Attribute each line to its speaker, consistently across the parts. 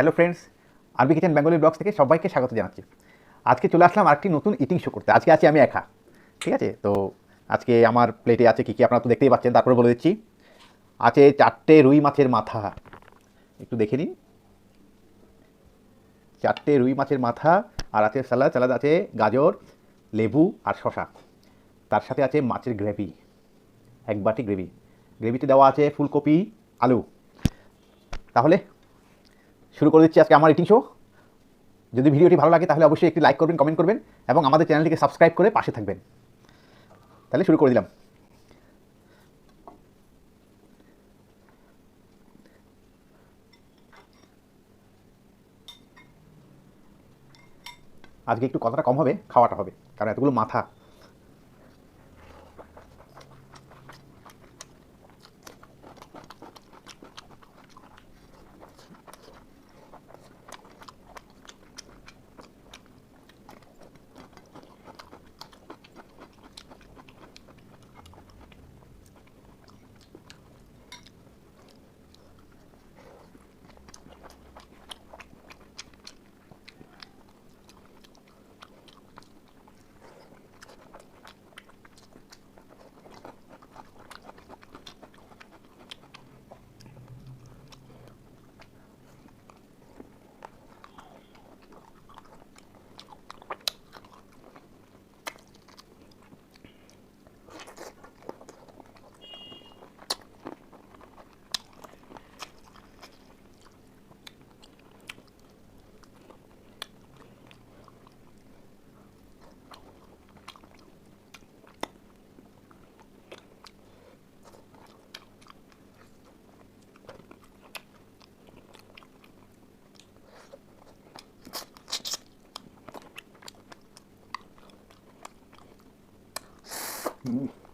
Speaker 1: Hello friends RB kitchen Bengali blogs থেকে সবাইকে স্বাগত জানাচ্ছি। আজকে চলে আসলাম আরেকটি নতুন ইটিং শো করতে। আজকে আছি আমি একা, ঠিক আছে? তো আজকে আমার প্লেটে আছে কী কী আপনারা তো দেখতেই পাচ্ছেন, তারপরে বলে দিচ্ছি। আছে চারটে রুই মাছের মাথা। একটু দেখে নিন। চারটে রুই মাছের মাথা, আর আছে স্যালাদ স্যালাদ আছে গাজর, লেবু আর শশা তার সাথে আছে মাছের গ্রেভি, এক বাটি গ্রেভি। গ্রেভিতে দেওয়া আছে ফুলকপি, আলু। তাহলে শুরু করে দিচ্ছি আজকে আমার ইটিং শো যদি ভিডিওটি ভালো লাগে তাহলে অবশ্যই একটি লাইক করবেন কমেন্ট করবেন এবং আমাদের চ্যানেলটিকে সাবস্ক্রাইব করে পাশে থাকবেন। তাহলে শুরু করে দিলাম। আজকে একটু কথাটা কম হবে, খাওয়াটা হবে, কারণ এতগুলো মাথা। Mmh.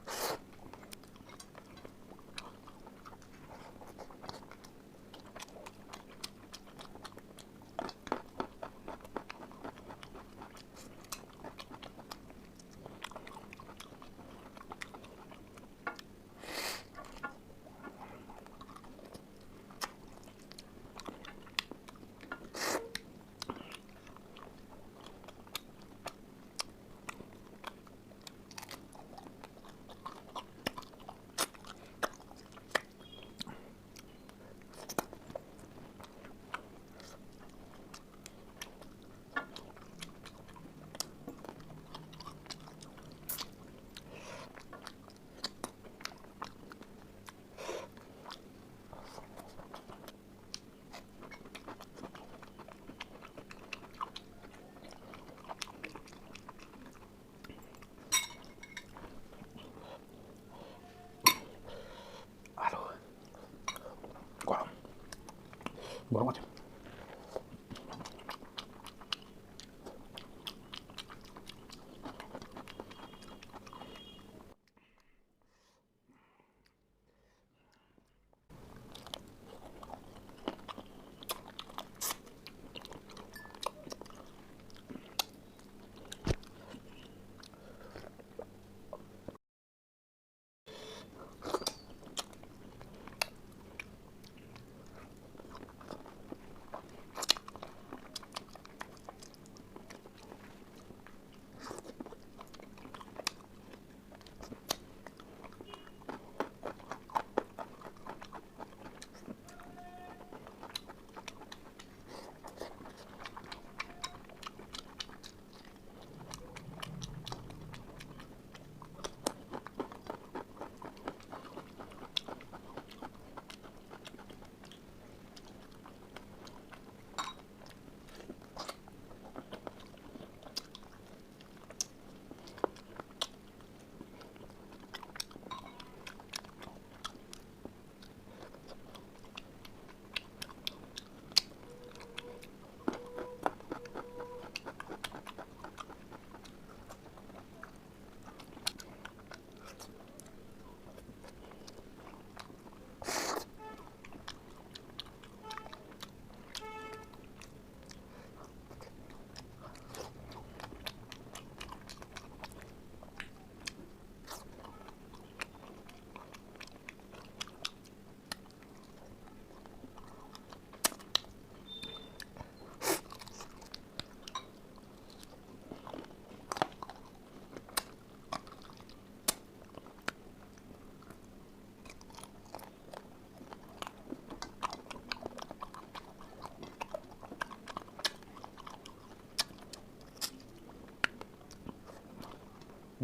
Speaker 1: গরম আছে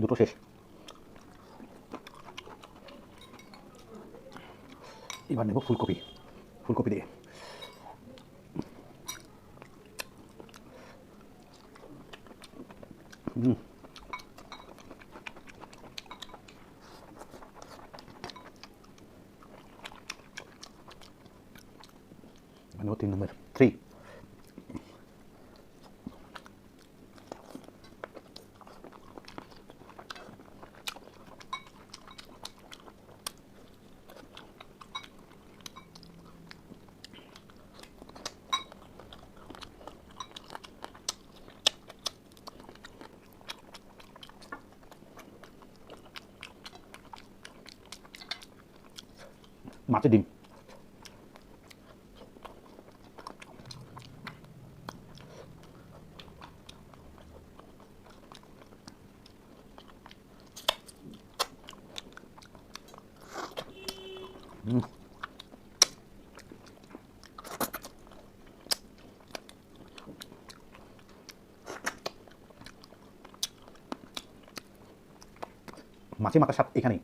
Speaker 1: দুটো শেষ এবার নেব ফুলকপি ফুলকপি দিয়ে হুম মাছের ডিম মাছের মাথার স্বাদ এখানেই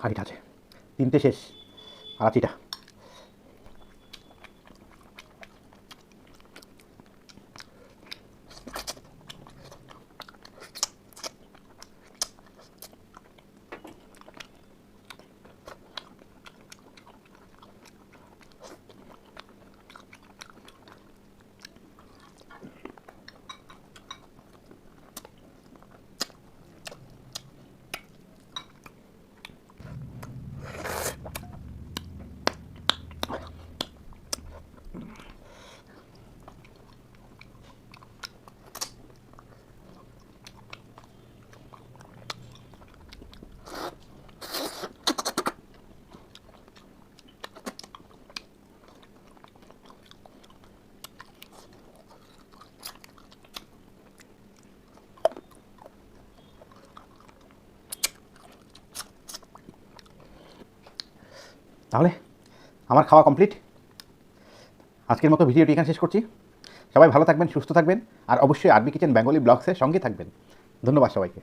Speaker 1: হাঁড়িটা আছে। তিনটে শেষ। আড়াচিটা তাহলে আমার খাওয়া কমপ্লিট আজকের মতো ভিডিওটি এখানে শেষ করছি। সবাই ভালো থাকবেন, সুস্থ থাকবেন, আর অবশ্যই আরবি কিচেন বেঙ্গলি ব্লগসের সঙ্গে থাকবেন। ধন্যবাদ সবাইকে।